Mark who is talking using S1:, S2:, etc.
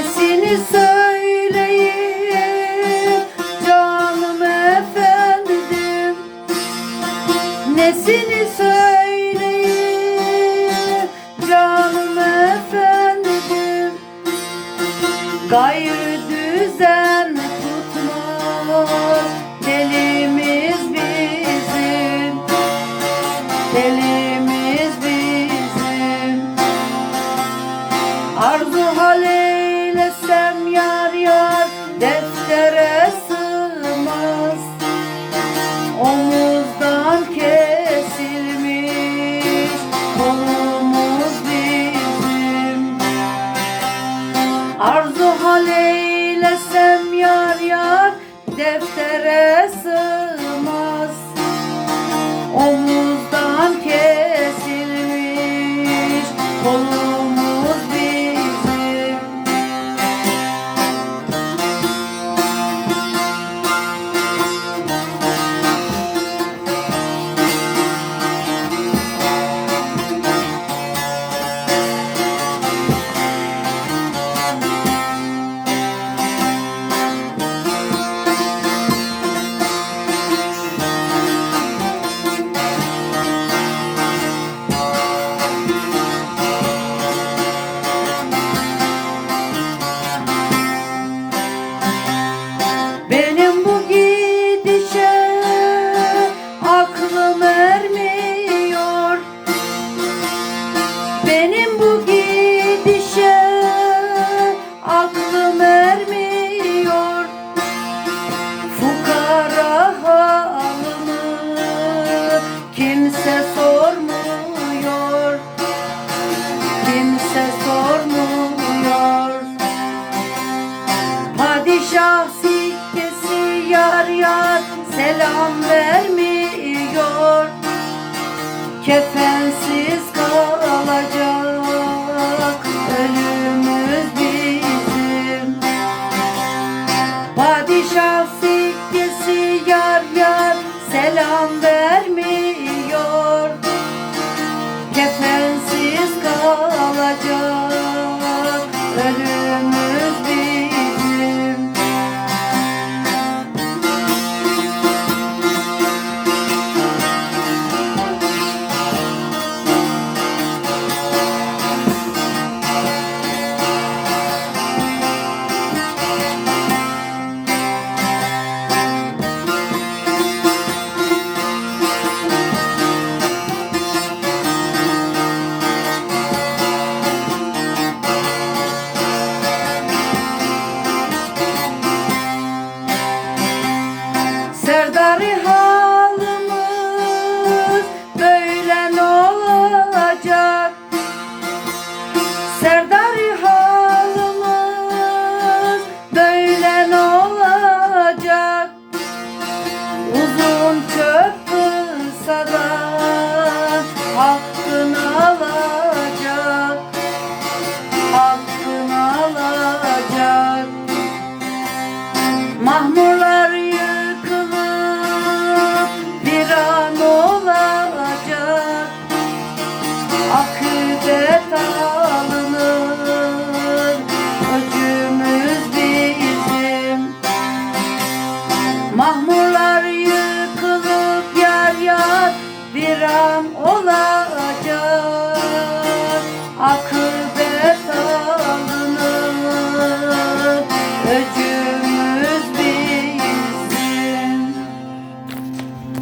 S1: Nesini söyleyeyim canım efendim. Nesini söyleyeyim canım efendim. Gayrı düzen tutmaz delimiz bizim. Delimiz bizim. Arzu hale söylesem yar yar deftere sığmaz. Omuzdan kesilmiş kolumuz bizim. Arzu hal eylesem yar yar deftere sığmaz yar selam vermiyor. Kefensiz kalacak ölümümüz bizim. Padişah sikkesi yar yar selam ver Serdari halımız böyle ne olacak? Serdari halımız böyle ne olacak? Uzun çöp kılsa da hakkını alacak Hakkını alacak Mahmut akıbet alınır Öcümüz bizim. Mahmurlar yıkılıp yar yar bir an olar